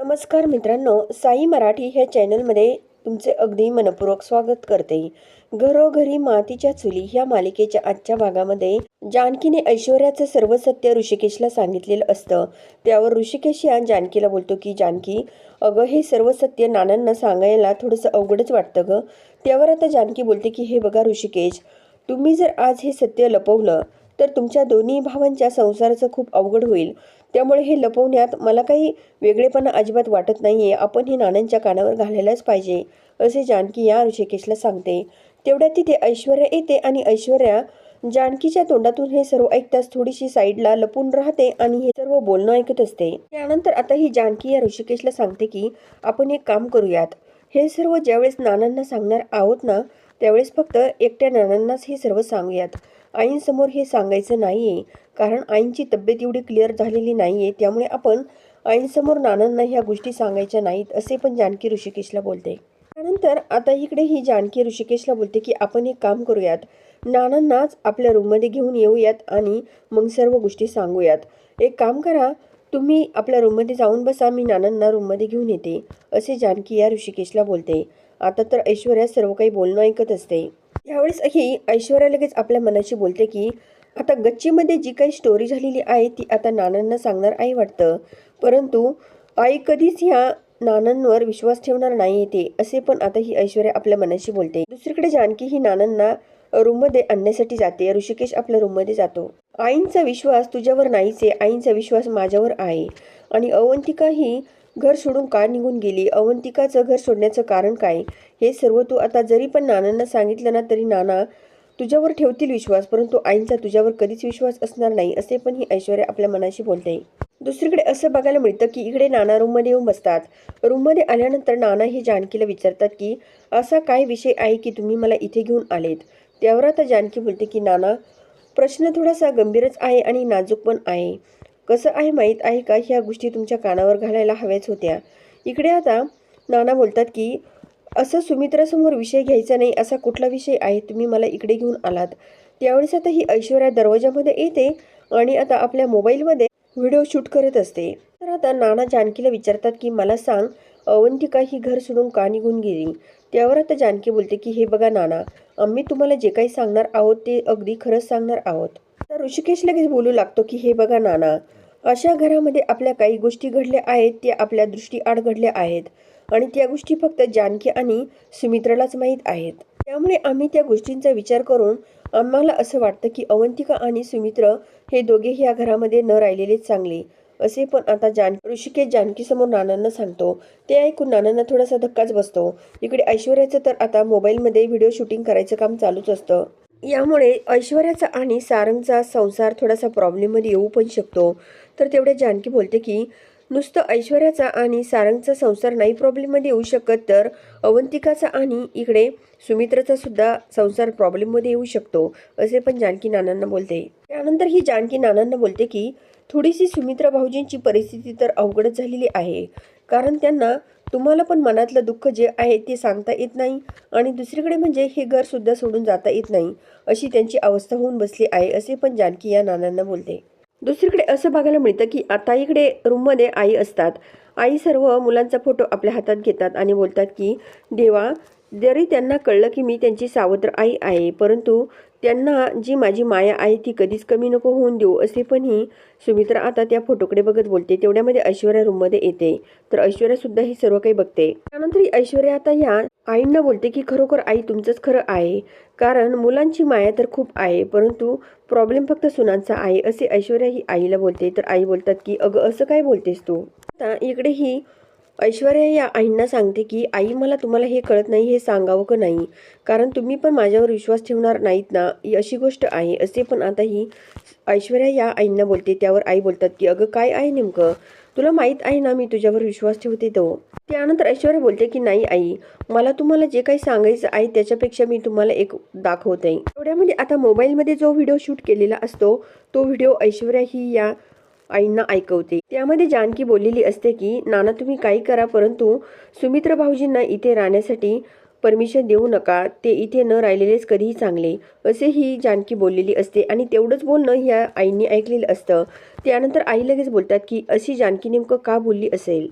नमस्कार मित्रांनो साई मराठी ह्या चॅनलमध्ये तुमचे अगदी मनपूर्वक स्वागत करते. घरोघरी मातीच्या चुली ह्या मालिकेच्या आजच्या भागामध्ये जानकीने ऐश्वर्याचं सर्व सत्य ऋषिकेशला सांगितलेलं असतं. त्यावर ऋषिकेश या जानकीला बोलतो की जानकी अगं हे सर्व सत्य नानांना सांगायला थोडंसं अवघडच वाटतं गं. त्यावर आता जानकी बोलते की हे बघा ऋषिकेश तुम्ही जर आज हे सत्य लपवलं तर तुमच्या दोन्ही भावांच्या संसाराचं खूप अवघड होईल. त्यामुळे हे लपवण्यात मला काही वेगळेपणा अजिबात वाटत नाहीये. आपण हे नाण्यांच्या कानावर घालायलाच पाहिजे असे जानकी या ऋषिकेशला सांगते. तेवढ्यात तिथे ऐश्वर्या येते आणि ऐश्वर्या जानकीच्या तोंडातून हे सर्व ऐकताच थोडीशी साईडला लपून राहते आणि हे सर्व बोलणं ऐकत असते. त्यानंतर आता ही जानकी या ऋषिकेशला सांगते की आपण एक काम करूयात. हे सर्व ज्यावेळेस नानांना सांगणार आहोत ना त्यावेळेस फक्त एकट्या नानांनाच हे सर्व सांगूयात. आईंसमोर हे सांगायचं नाही आहे कारण आईंची तब्येत एवढी क्लिअर झालेली नाही आहे त्यामुळे आपण आईंसमोर नानांना ह्या गोष्टी सांगायच्या नाहीत असे पण जानकी ऋषिकेशला बोलते. त्यानंतर आता इकडे ही जानकी ऋषिकेशला बोलते की आपण एक काम करूयात. नानांनाच आपल्या रूममध्ये घेऊन येऊयात आणि मग सर्व गोष्टी सांगूयात. एक काम करा तुम्ही आपल्या रूममध्ये जाऊन बसा मी नानांना रूममध्ये घेऊन येते असे जानकी या ऋषिकेशला बोलते. आता तर ऐश्वर्या सर्व काही बोलणं ऐकत असते. त्यावेळेस ही ऐश्वर्या लगेच आपल्या मनाशी बोलते की आता गच्चीमध्ये जी काही स्टोरी झालेली आहे ती आता नानांना सांगणार आहे वाटतं. परंतु आई कधीच ह्या नानांवर विश्वास ठेवणार नाही येते असे पण आता ही ऐश्वर्या आपल्या मनाशी बोलते. दुसरीकडे जानकी ही नानांना रूममध्ये आणण्यासाठी जाते. ऋषिकेश आपल्या रूममध्ये जातो. आईंचा विश्वास तुझ्यावर नाहीच आहे. आईंचा विश्वास माझ्यावर आहे. आणि अवंतिका ही घर सोडून का निघून गेली? अवंतिकाचं घर सोडण्याचं कारण काय? हे सर्व तू आता जरी पण नानांना सांगितलं ना तरी नाना तुझ्यावर ठेवतील विश्वास परंतु आईंचा तुझ्यावर कधीच विश्वास असणार नाही असे पण ही ऐश्वर्या आपल्या मनाशी बोलते. दुसरीकडे असं बघायला मिळतं की इकडे नाना रूममध्ये येऊन बसतात. रूममध्ये आल्यानंतर नाना हे जानकीला विचारतात की असा काय विषय आहे की तुम्ही मला इथे घेऊन आलेत? त्यावर आता जानकी बोलते की नाना प्रश्न थोडासा गंभीरच आहे आणि नाजूक पण आहे. कसं आहे माहीत आहे का? ह्या गोष्टी तुमच्या कानावर घालायला हव्याच होत्या. इकडे आता नाना बोलतात की असं सुमित्रासमोर विषय घ्यायचा नाही असा कुठला विषय आहे? तुम्ही मला इकडे घेऊन आलात. त्यावेळेस आता ही ऐश्वर्या दरवाजामध्ये येते आणि आता आपल्या मोबाईलमध्ये व्हिडिओ शूट करत असते. तर आता नाना जानकीला विचारतात की मला सांग अवंतिका ही घर सोडून का निघून गेली? त्यावर आता जानकी बोलते की हे बघा नाना आम्ही तुम्हाला जे काही सांगणार आहोत ते अगदी खरंच सांगणार आहोत. तर ऋषिकेश लगेच बोलू लागतो की हे बघा नाना अशा घरामध्ये आपल्या काही गोष्टी घडल्या आहेत त्या आपल्या दृष्टीआड घडल्या आहेत. आणि त्या गोष्टी फक्त जानकी आणि सुमित्रालाच माहीत आहेत. त्यामुळे आम्ही त्या गोष्टींचा विचार करून आम्हाला असं वाटतं की अवंतिका आणि सुमित्र हे दोघेही या घरामध्ये न राहिलेलेच चांगले. असे पण आता जान ऋषिकेश जानकीसमोर नानांना सांगतो. ते ऐकून नानांना थोडासा धक्काच बसतो. इकडे ऐश्वर्याचं तर आता मोबाईलमध्ये व्हिडिओ शूटिंग करायचं काम चालूच असतं. यामुळे ऐश्वर्याचा आणि सारंगचा संसार थोडासा प्रॉब्लेममध्ये येऊ पण शकतो. तर तेवढ्या जानकी बोलते की नुसतं ऐश्वर्याचा आणि सारंगचा संसार नाही प्रॉब्लेममध्ये येऊ शकत तर अवंतिकाचा आणि इकडे सुमित्राचा सुद्धा संसार प्रॉब्लेममध्ये येऊ शकतो असे पण जानकी नानांना बोलते. त्यानंतर ही जानकी नानांना बोलते की थोडीशी सुमित्रा भाऊजींची परिस्थिती तर अवघडच झालेली आहे. कारण त्यांना तुम्हाला पण मनातलं दुःख जे आहे ते सांगता येत नाही आणि दुसरीकडे म्हणजे हे घरसुद्धा सोडून जाता येत नाही अशी त्यांची अवस्था होऊन बसली आहे असे पण जानकी या नानांना बोलते. दुसरीकडे असं बघायला मिळतं की आता इकडे रूममध्ये आई असतात. आई सर्व मुलांचा फोटो आपल्या हातात घेतात आणि बोलतात की देवा जरी त्यांना कळलं की मी त्यांची सावत्र आई आहे परंतु त्यांना जी माझी माया आहे ती कधीच कमी नको होऊन देऊ असे पण ही सुमित्रा आता त्या फोटोकडे बघत बोलते. तेवढ्यामध्ये ऐश्वर्या रूममध्ये येते. तर ऐश्वर्या सुद्धा हे सर्व काही बघते. त्यानंतर ऐश्वर्या आता या आईंना बोलते की खरोखर आई तुमचंच खरं आहे. कारण मुलांची माया तर खूप आहे परंतु प्रॉब्लेम फक्त सुनांचा आहे असे ऐश्वर्या ही आईला बोलते. तर आई बोलतात की अगं असं काय बोलतेस तू? आता इकडे ही ऐश्वर्या या आईंना सांगते की आई मला तुम्हाला हे कळत नाही हे सांगावं का नाही? कारण तुम्ही पण माझ्यावर विश्वास ठेवणार नाहीत ना? ही अशी गोष्ट आहे. असे पण आता ही ऐश्वर्या या आईंना बोलते. त्यावर आई बोलतात की अगं काय आहे नेमकं? तुला माहीत आहे ना मी तुझ्यावर विश्वास ठेवते तो. त्यानंतर ऐश्वर्या बोलते की नाही आई. मला तुम्हाला जे काही सांगायचं आहे त्याच्यापेक्षा मी तुम्हाला एक दाखवते. एवढ्यामध्ये आता मोबाईलमध्ये जो व्हिडिओ शूट केलेला असतो तो व्हिडिओ ऐश्वर्या ही या आईंना ऐकवते. त्यामध्ये जानकी बोललेली असते की नाना तुम्ही काही करा परंतु सुमित्र भाऊजींना इथे राहण्यासाठी परमिशन देऊ नका. ते इथे न राहिलेलेच कधीही चांगले. असे ही जानकी बोललेली असते आणि तेवढंच बोलणं ह्या आईंनी ऐकलेलं असतं. त्यानंतर आई लगेच बोलतात की अशी जानकी नेमकं का बोलली असेल?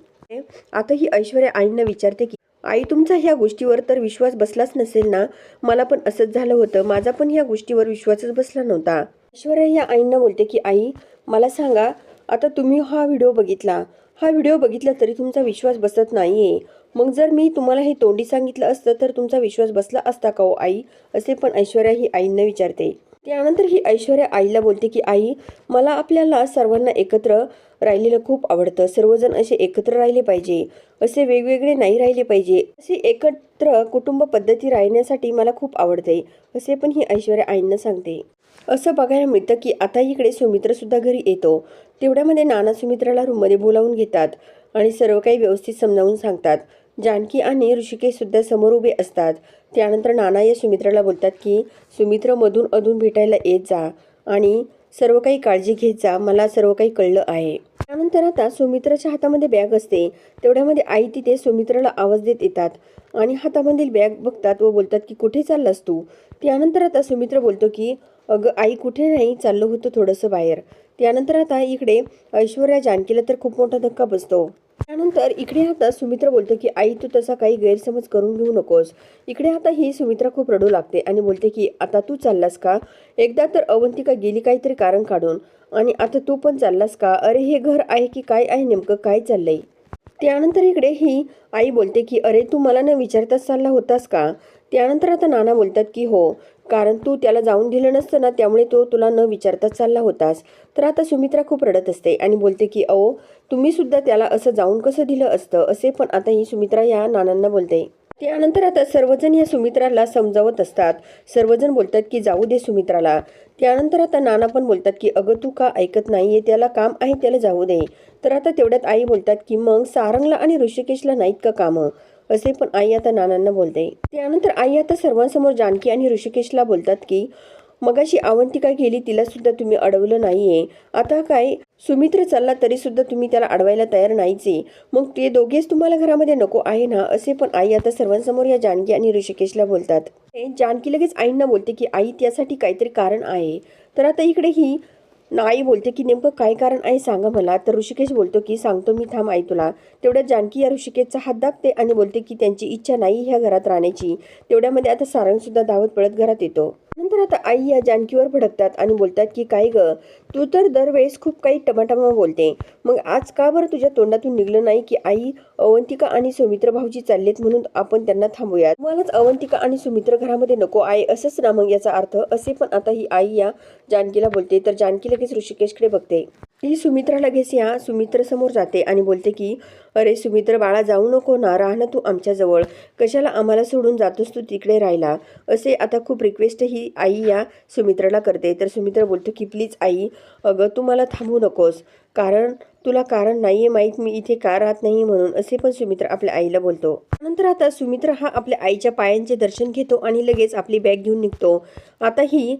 आता ही ऐश्वर्या आईंना विचारते की आई तुमचा ह्या गोष्टीवर तर विश्वास बसलाच नसेल ना? मला पण असंच झालं होतं. माझा पण ह्या गोष्टीवर विश्वासच बसला नव्हता. ऐश्वर्या या आईंना बोलते की आई मला सांगा आता तुम्ही हा व्हिडिओ बघितला. हा व्हिडिओ बघितला तरी तुमचा विश्वास बसत नाही आहे मग जर मी तुम्हाला हे तोंडी सांगितलं असतं तर तुमचा विश्वास बसला असता का हो आई? असे पण ऐश्वर्या ही आईंना विचारते. त्यानंतर ही ऐश्वर्या आईला बोलते की आई मला आपल्याला सर्वांना एकत्र राहिलेलं खूप आवडतं. सर्वजण असे एकत्र राहिले पाहिजे. असे वेगवेगळे नाही राहिले पाहिजे. असे एकत्र कुटुंब पद्धती राहण्यासाठी मला खूप आवडते. असे पण ही ऐश्वर्या आईंना सांगते. असं बघायला मिळतं की आता इकडे सुमित्रसुद्धा घरी येतो. तेवढ्यामध्ये नाना सुमित्राला रूममध्ये बोलावून घेतात आणि सर्व काही व्यवस्थित समजावून सांगतात. जानकी आणि ऋषिकेशसुद्धा समोर उभे असतात. त्यानंतर नाना या सुमित्राला बोलतात की सुमित्र मधून अधून भेटायला येत जा आणि सर्व काही काळजी घेत जा. मला सर्व काही कळलं आहे. त्यानंतर आता सुमित्राच्या हातामध्ये बॅग असते. तेवढ्यामध्ये आई तिथे सुमित्राला आवाज देत येतात आणि हातामधील बॅग बघतात व बोलतात की कुठे चाललास तू? त्यानंतर आता सुमित्र बोलतो की अगं आई कुठे नाही चाललं होतं थोडंसं बाहेर. त्यानंतर आता इकडे ऐश्वर्या जानकीला तर खूप मोठा धक्का बसतो. त्यानंतर इकडे आता सुमित्रा बोलतो की आई तू तसा काही गैरसमज करून घेऊ नकोस. इकडे आता ही सुमित्रा खूप रडू लागते आणि बोलते की आता तू चाललास का? एकदा तर अवंतिका गेली काहीतरी कारण काढून. आणि आता तू पण चाललास का? अरे हे घर आहे की काय आहे नेमकं? काय चाललंय? त्यानंतर इकडे ही आई बोलते की अरे तू मला न विचारताच चालला होतास का? त्यानंतर आता नाना बोलतात की हो कारण तू त्याला जाऊन दिलं नसतं ना त्यामुळे तो तुला न विचारताच चालला होतास. तर आता सुमित्रा खूप रडत असते आणि बोलते की अहो तुम्हीसुद्धा त्याला असं जाऊन कसं दिलं असतं? असे पण आता ही सुमित्रा या नानांना बोलते. त्यानंतर आता सर्वजण या सुमित्राला समजावत असतात. सर्वजण बोलतात की जाऊ दे सुमित्राला. त्यानंतर आता नाना पण बोलतात की अगं तू का ऐकत नाही आहे त्याला काम आहे त्याला जाऊ दे. तर आता तेवढ्यात आई बोलतात की मग सारंगला आणि ऋषिकेशला नाहीत का कामं? असे पण आई आता नानांना बोलते. त्यानंतर आई आता सर्वांसमोर जानकी आणि ऋषिकेशला बोलतात की मगाशी अवंतिका गेली तिला सुद्धा तुम्ही अडवलं नाही आहे आता काय सुमित्र चालला तरीसुद्धा तुम्ही त्याला अडवायला तयार नाहीचे. मग ते दोघेच तुम्हाला घरामध्ये नको आहे ना असे पण आई आता सर्वांसमोर या जानकी आणि ऋषिकेशला बोलतात. हे जानकी लगेच आईंना बोलते की आई त्यासाठी काहीतरी कारण आहे. तर आता इकडे ही आई बोलते की नेमकं काय कारण आहे सांगा मला. तर ऋषिकेश बोलतो की सांगतो मी थांब आई तुला. तेवढ्यात जानकी या ऋषिकेशचा हात दाबते आणि बोलते की त्यांची इच्छा नाही ह्या घरात राहण्याची. तेवढ्यामध्ये आता सारंगसुद्धा धावत पळत घरात येतो. नंतर आता आई या जानकीवर भडकतात आणि बोलतात की काय ग तू तर दरवेळेस खूप काही टमाटमा बोलते. मग आज का बरं तुझ्या तोंडातून निघलं नाही की आई अवंतिका आणि सुमित्र भाऊजी चाललेत म्हणून आपण त्यांना थांबूयात? मलाच अवंतिका आणि सुमित्र घरामध्ये नको आहे असंच ना मग याचा अर्थ? असे पण आता ही आई या जानकीला बोलते. तर जानकी लगेच ऋषिकेशकडे बघते. ही सुमित्रा लगेच या सुमित्रसमोर जाते आणि बोलते की अरे सुमित्र बाळा जाऊ नको ना राह ना तू आमच्याजवळ कशाला आम्हाला सोडून जातोस तू तिकडे राहिला असे आता खूप रिक्वेस्ट ही आई या सुमित्राला करते. तर सुमित्र बोलतो की प्लीज आई अगं तू मला थांबू नकोस. कारण तुला कारण नाही आहे माहीत मी इथे का राहत नाही म्हणून असे पण सुमित्र आपल्या आईला बोलतो. नंतर आता सुमित्र हा आपल्या आईच्या पायांचे दर्शन घेतो आणि लगेच आपली बॅग घेऊन निघतो. आता ही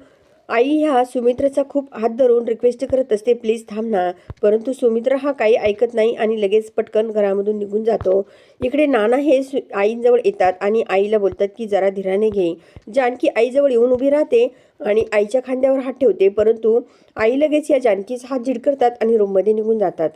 आई ह्या सुमित्राचा खूप हात धरून रिक्वेस्ट करत असते प्लीज थांब ना. परंतु सुमित्र हा काही ऐकत नाही आणि लगेच पटकन घरामधून निघून जातो. इकडे नाना हे सु आईजवळ येतात आणि आईला बोलतात की जरा धीराने घे. जानकी आईजवळ येऊन उभी राहते आणि आईच्या खांद्यावर हात ठेवते परंतु आई लगेच या जानकीचा हात झिडकरतात आणि रूममध्ये निघून जातात.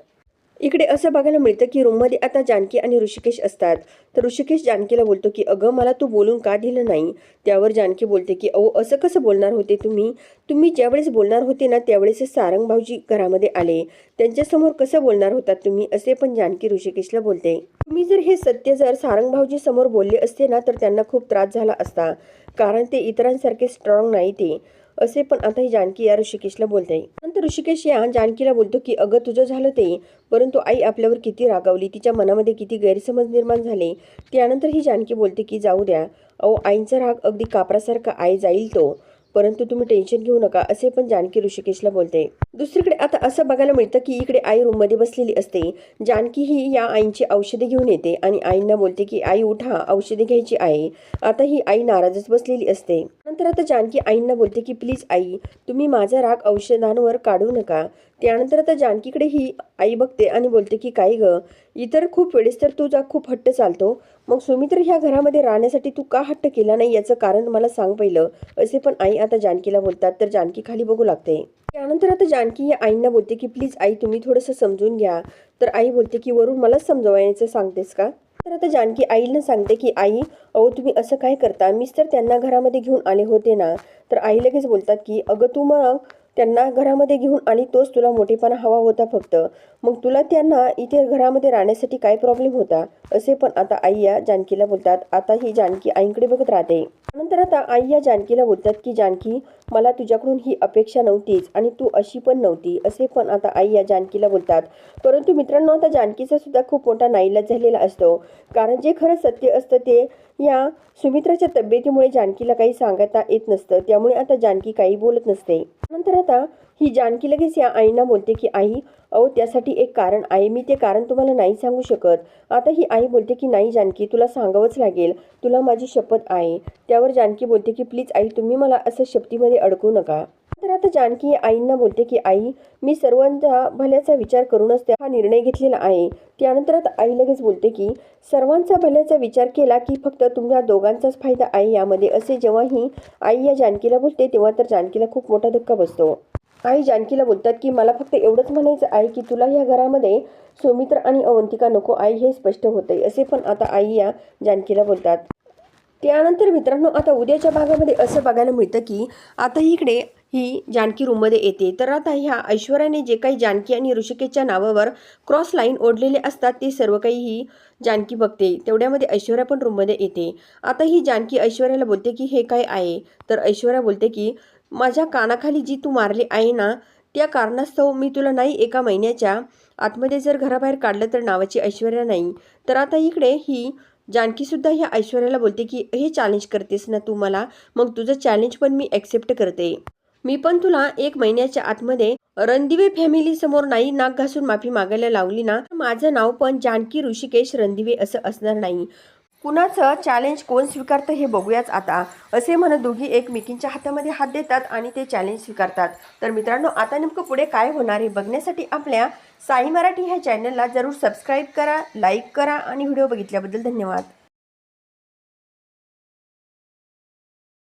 इकडे असं बघायला मिळतं की रूममध्ये आता जानकी आणि ऋषिकेश असतात. तर ऋषिकेश जानकीला बोलतो की अगं मला तू बोलून का दिलं नाही? त्यावर जानकी बोलते की अहो असं कसं बोलणार होते तुम्ही? तुम्ही ज्यावेळेस बोलणार होते ना त्यावेळेस सारंग भाऊजी घरामध्ये आले. त्यांच्यासमोर कसं बोलणार होतात तुम्ही? असे पण जानकी ऋषिकेशला बोलते. तुम्ही जर हे सत्य जर सारंग भाऊजी समोर बोलले असते ना तर त्यांना खूप त्रास झाला असता. कारण ते इतरांसारखे स्ट्रॉंग नाही ते. असे पण आता ही जानकी या ऋषिकेशला बोलते. त्यानंतर ऋषिकेश या जानकीला बोलतो की अगं तुझं झालं ते. परंतु आई आपल्यावर किती रागावली. तिच्या मनामध्ये किती गैरसमज निर्माण झाले. त्यानंतर ही जानकी बोलते की जाऊ द्या. अहो आईंचा राग अगदी कापरासारखा. आई जाईल तो. परंतु तुम्ही टेन्शन घेऊ नका असे पण जानकी ऋषिकेशला बोलते. दुसरीकडे आता असं बघायला मिळतं की इकडे आई रूममध्ये बसलेली असते. जानकी ही या आईंची औषधे घेऊन येते आणि आईंना बोलते की आई उठा औषधे घ्यायची आहे. आता ही आई नाराजच बसलेली असते. नंतर आता जानकी आईंना बोलते की प्लीज आई तुम्ही माझा राग औषधांवर काढू नका. त्यानंतर आता जानकीकडे ही आई बघते आणि बोलते की काय ग इतर खूप वेळेस तर तुझा खूप हट्ट चालतो मग सुमित्र ह्या घरामध्ये राहण्यासाठी तू का हट्ट केला नाही याचं कारण मला सांग पहिलं. असे पण आई आता जानकीला बोलतात तर जानकी खाली बघू लागते. त्यानंतर आता जानकी या आईंना बोलते की प्लीज आई तुम्ही थोडंसं समजून घ्या. तर आई बोलते की वरून मलाच समजवायचं सांगतेस का? तर आता जानकी आईला सांगते की आई अहो तुम्ही असं काय करता? मीच तर त्यांना घरामध्ये घेऊन आले होते ना. तर आई लगेच बोलतात की अगं तू मग त्यांना घरामध्ये घेऊन आणि तोच तुला मोठेपणा हवा होता फक्त. मग तुला त्यांना इथे घरामध्ये राहण्यासाठी काय प्रॉब्लेम होता? असे पण आता आई या जानकीला बोलतात. आता ही जानकी आईकडे बघत राहते. नंतर आता आई या जानकीला बोलतात की जानकी मला तुझ्याकडून ही अपेक्षा नव्हतीच आणि तू अशी पण नव्हती. असे पण आता आई या जानकीला बोलतात. परंतु मित्रांनो आता जानकीचा सुद्धा खूप मोठा नाईलाज झालेला असतो. कारण जे खरं सत्य असतं ते या सुमित्राच्या तब्येतीमुळे जानकीला काही सांगता येत नसतं. त्यामुळे आता जानकी काही बोलत नसते. नंतर आता ही जानकी लगेच या आईना बोलते की आई अहो त्यासाठी एक कारण आहे. मी ते कारण तुम्हाला नाही सांगू शकत. आता ही आई बोलते की नाही जानकी तुला सांगावंच लागेल. तुला माझी शपथ आहे. त्यावर जानकी बोलते की प्लीज आई तुम्ही मला असं शपथीमध्ये अडकू नका. तर आता जानकी आईंना बोलते की आई मी सर्वांच्या भल्याचा विचार करूनच त्या हा निर्णय घेतलेला आहे. त्यानंतर आता आई लगेच बोलते की सर्वांचा भल्याचा विचार केला की फक्त तुमच्या दोघांचाच फायदा आहे यामध्ये. असे जेव्हाही आई या जानकीला बोलते तेव्हा तर जानकीला खूप मोठा धक्का बसतो. आई जानकीला बोलतात की मला फक्त एवढंच म्हणायचं आहे की तुला या घरामध्ये सुमित्र आणि अवंतिका नको आई हे स्पष्ट होतंय. असे पण आता आई या जानकीला बोलतात. त्यानंतर मित्रांनो आता उद्याच्या भागामध्ये असं बघायला मिळतं की आता इकडे ही जानकी रूममध्ये येते. तर आता ह्या ऐश्वर्याने जे काही जानकी आणि ऋषिकेशच्या नावावर क्रॉस लाईन ओढलेले असतात ते सर्व काही ही जानकी बघते. तेवढ्यामध्ये ऐश्वर्या पण रूममध्ये येते. आता ही जानकी ऐश्वर्याला बोलते की हे काय आहे? तर ऐश्वर्या बोलते की माझ्या कानाखाली जी तू मारली आहे ना त्या कारणास्तव मी तुला नाही एका महिन्याच्या आतमध्ये जर घराबाहेर काढलं तर नावाची ऐश्वर्या नाही. तर आता इकडे ही जानकीसुद्धा ह्या ऐश्वर्याला बोलते की हे चॅलेंज करतेस ना तू मला? मग तुझं चॅलेंज पण मी ॲक्सेप्ट करते. मी पण तुला एक महिन्याच्या आतमध्ये रणदिवे फॅमिली समोर नाही नाक घासून माफी मागायला लावली ना माझं नाव पण जानकी ऋषिकेश रणदिवे असं असणार नाही. कुणाचं चॅलेंज कोण स्वीकारतं हे बघूयाच आता. असे म्हणत दोघी एकमेकींच्या हातामध्ये हात देतात आणि ते चॅलेंज स्वीकारतात. तर मित्रांनो आता नेमकं पुढे काय होणार हे बघण्यासाठी आपल्या साई मराठी ह्या चॅनलला जरूर सबस्क्राईब करा लाईक करा आणि व्हिडिओ बघितल्याबद्दल धन्यवाद.